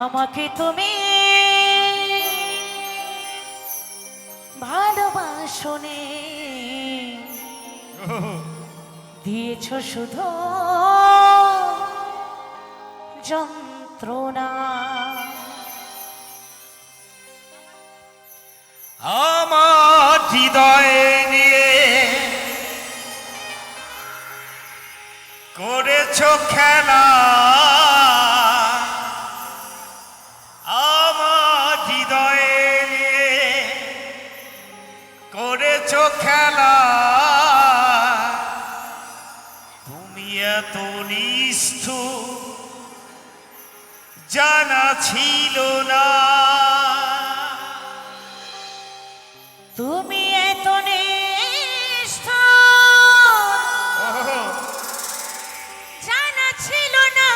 আমাকে তুমি ভালোবাসনে দিয়েছ শুধু যন্ত্রণা। আমার হৃদয়ে নিয়ে করেছ খেলা। খেলা। তুমি এত নিষ্ঠুর জানা ছিল না। তুমি এত নিষ্ঠ জানা ছিল না।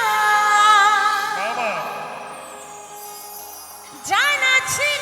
জানা ছিল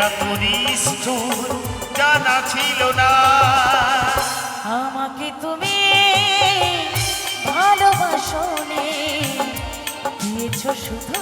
এত নিষ্ঠুর জানা ছিল না। আমাকে তুমি ভালোবাসনে দিয়েছ শুধু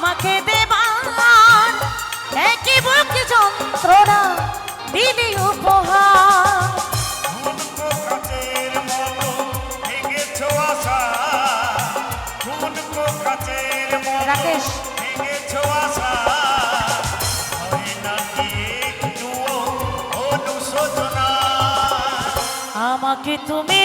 আমাকে দেবার। একই বুকে যন্ত্রণা দিলি উপহার। রাকেশ। আমাকে তুমি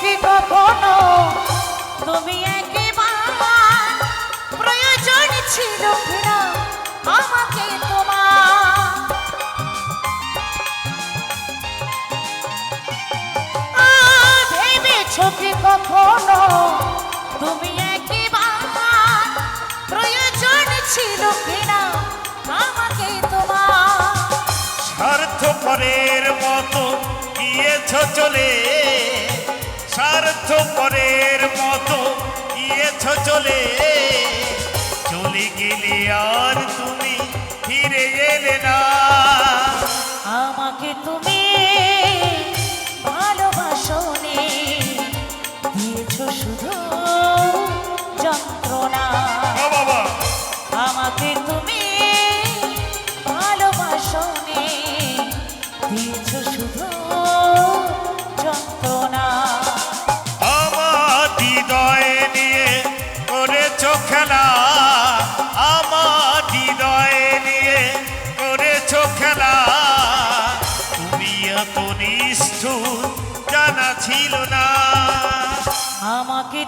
কি কখনো? তুমি একবার প্রয়োজন ছিল কিনা আমাকে তোমার। ভেবেছ কি কখনো? তুমি একবার প্রয়োজন ছিল কিনা আমাকে তোমার। স্বার্থপরের মতো গিয়েছ চলে। স্বার্থপরের মতো গিয়েছ চলে। চলে গেলে আর তুমি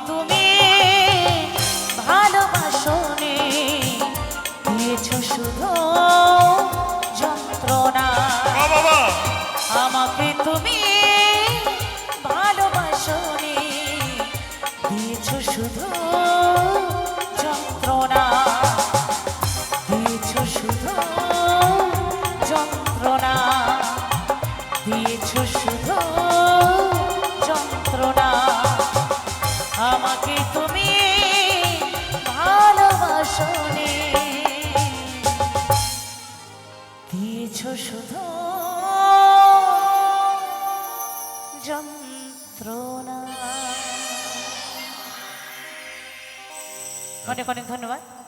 তুমি ভালোবাসনি দিয়েছ শুধু যন্ত্রণা। আমাকে তুমি ভালোবাসনি দিয়েছ শুধু যন্ত্রণা। দিয়েছ শুধু যন্ত্রণা। দিয়েছ শুধু দিয়েছ শুধু যন্ত্রণা। অনেক অনেক ধন্যবাদ।